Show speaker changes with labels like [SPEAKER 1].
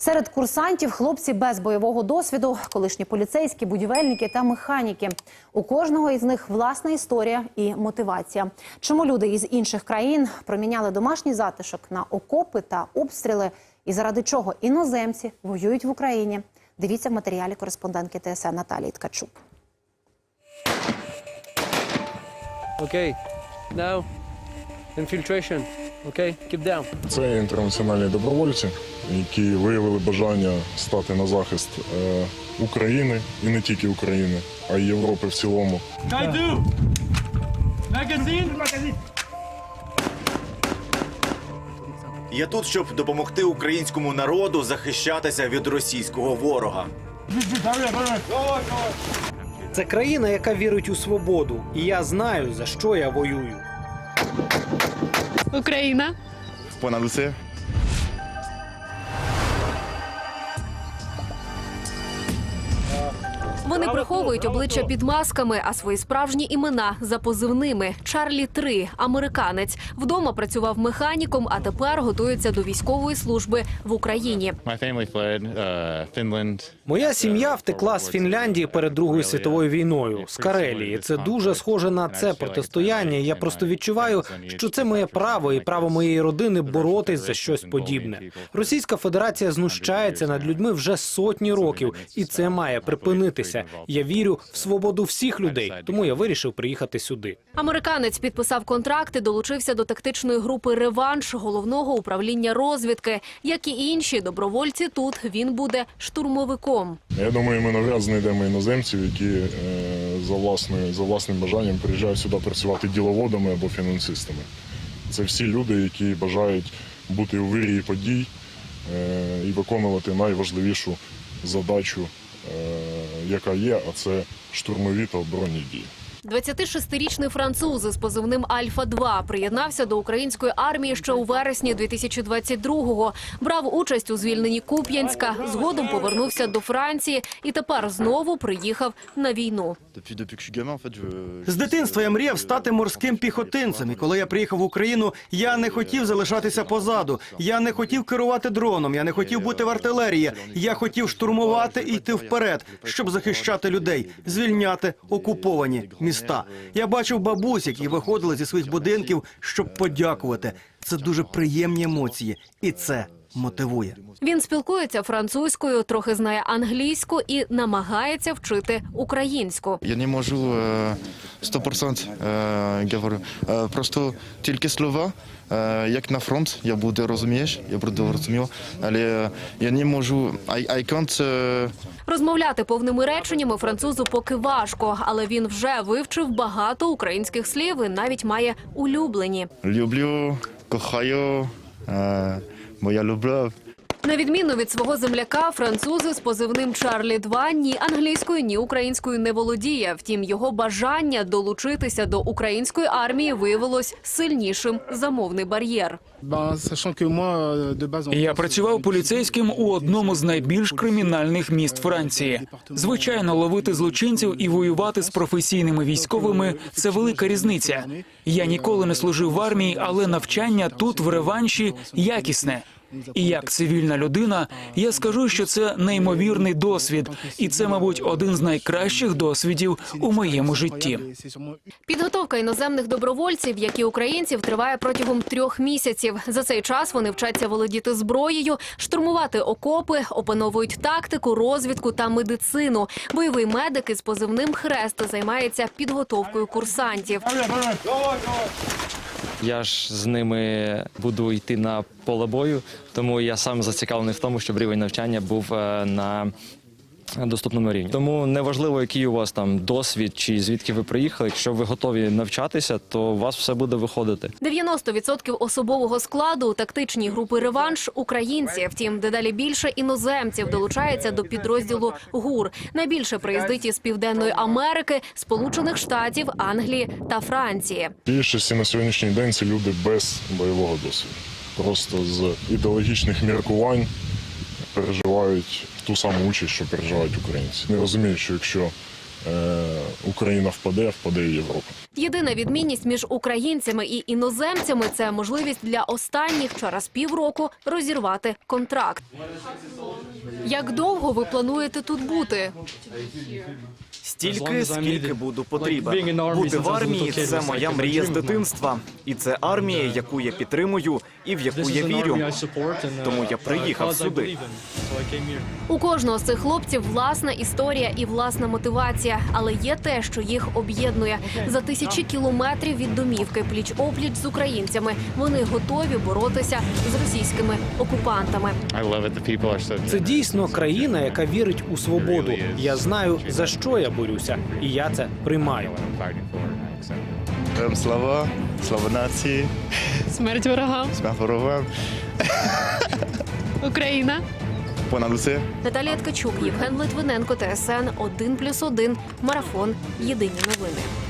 [SPEAKER 1] Серед курсантів хлопці без бойового досвіду, колишні поліцейські, будівельники та механіки. У кожного із них власна історія і мотивація. Чому люди із інших країн проміняли домашній затишок на окопи та обстріли, і заради чого іноземці воюють в Україні? Дивіться в матеріалі кореспондентки ТСН Наталії Ткачук.
[SPEAKER 2] Okay. Now. Okay, keep down.
[SPEAKER 3] Це інтернаціональні добровольці, які виявили бажання стати на захист е, України і не тільки України, а й Європи в цілому.
[SPEAKER 4] Kaidu! Magazine!
[SPEAKER 5] Я тут, щоб допомогти українському народу захищатися від російського ворога.
[SPEAKER 6] Це країна, яка вірить у свободу, і я знаю за що я воюю.
[SPEAKER 7] Україна.
[SPEAKER 5] Понад усе
[SPEAKER 7] Вони приховують обличчя під масками, а свої справжні імена за позивними. Чарлі 3 американець. Вдома працював механіком, а тепер готується до військової служби в Україні.
[SPEAKER 8] Uh.
[SPEAKER 6] Моя сім'я втекла з Фінляндії перед Другою світовою війною з Карелії. Це дуже схоже на це протистояння. Я просто відчуваю, що це моє право і право моєї родини боротись за щось подібне. Російська Федерація знущається над людьми вже сотні років, і це має припинитися. Я вірю в свободу всіх людей, тому я вирішив приїхати сюди.
[SPEAKER 7] Американець підписав контракт і долучився до тактичної групи Реванш головного управління розвідки. Як і інші добровольці, тут він буде штурмовиком.
[SPEAKER 3] Я думаю, ми навряд знайдемо іноземців, які е, за, власною, за власним бажанням приїжджають сюди працювати діловодами або фінансистами. Це всі люди, які бажають бути у вирії подій е, і виконувати найважливішу задачу, е, яка є, а це штурмові та оборонні дії.
[SPEAKER 7] 26-річний француз із позивним Альфа 2 приєднався до української армії ще у вересні 2022-го. Брав участь у звільненні Куп'янська. Згодом повернувся до Франції і тепер знову приїхав на війну.
[SPEAKER 9] З дитинства я мріяв стати морським піхотинцем. І коли я приїхав в Україну, я не хотів залишатися позаду. Я не хотів керувати дроном. Я не хотів бути в артилерії. Я хотів штурмувати і йти вперед, щоб захищати людей, звільняти окуповані міста. Я бачив бабусь, які виходили зі своїх будинків, щоб подякувати. Це дуже приємні емоції, і це мотивує.
[SPEAKER 7] Він спілкується французькою, трохи знає англійську і намагається вчити українську.
[SPEAKER 8] Я не можу е, 100% е, говорю. Е, Просто тільки слова. Е, Як на фронт, я буду розумієш, я буду розумів, але я не можу. I, I can't, е,
[SPEAKER 7] Розмовляти повними реченнями французу поки важко, але він вже вивчив багато українських слів і навіть має улюблені.
[SPEAKER 8] люблю, кохаю, е, моя любов.
[SPEAKER 7] На відміну від свого земляка, французи з позивним Чарлі 2 ні англійською, ні українською не володіє. Втім, його бажання долучитися до української армії виявилось сильнішим за мовний бар'єр.
[SPEAKER 10] Я працював поліцейським у одному з найбільш кримінальних міст Франції. Звичайно, ловити злочинців і воювати з професійними військовими це велика різниця. Я ніколи не служив в армії, але навчання тут в реванші якісне. І як цивільна людина, я скажу, що це неймовірний досвід, і це, мабуть, один з найкращих досвідів у моєму житті.
[SPEAKER 7] Підготовка іноземних добровольців, як і українців, триває протягом трьох місяців. За цей час вони вчаться володіти зброєю, штурмувати окопи, опановують тактику, розвідку та медицину. Бойовий медик із позивним хрест займається підготовкою курсантів.
[SPEAKER 2] Я ж з ними буду йти на поле бою, тому я сам зацікавлений в тому, щоб рівень навчання був е, на доступному рівні. Тому неважливо, який у вас там досвід чи звідки ви приїхали. Якщо ви готові навчатися, то у вас все буде виходити.
[SPEAKER 7] 90% особового складу у тактичній групи «Реванш» – українці. Втім, дедалі більше іноземців долучається до підрозділу ГУР. Найбільше приїздить із Південної Америки, Сполучених Штатів, Англії та Франції.
[SPEAKER 3] Більшості на сьогоднішній день це люди без бойового досвіду. Просто з ідеологічних міркувань переживають ту саму участь, що переживають українці. Не розуміють, що якщо е, Україна впаде, впаде і Європа.
[SPEAKER 7] Єдина відмінність між українцями і іноземцями це можливість для останніх через півроку розірвати контракт. Як довго ви плануєте тут бути?
[SPEAKER 4] Стільки, скільки буду потрібен. Бути в армії це моя мрія з дитинства. І це армія, яку я підтримую і в яку я вірю. Тому я приїхав сюди.
[SPEAKER 7] У кожного з цих хлопців власна історія і власна мотивація, але є те, що їх об'єднує за тисячі кілометрів від домівки, пліч опліч з українцями. Вони готові боротися з російськими окупантами.
[SPEAKER 6] Це дійсно країна, яка вірить у свободу. Я знаю за що я борюся, і я це приймаю.
[SPEAKER 8] Слава, слава нації,
[SPEAKER 7] Смерть ворогам,
[SPEAKER 8] смерть ворогам,
[SPEAKER 7] Україна.
[SPEAKER 8] понад усе.
[SPEAKER 7] Наталія Ткачук, Євген Литвиненко, ТСН 1+,1, Марафон. Єдині новини.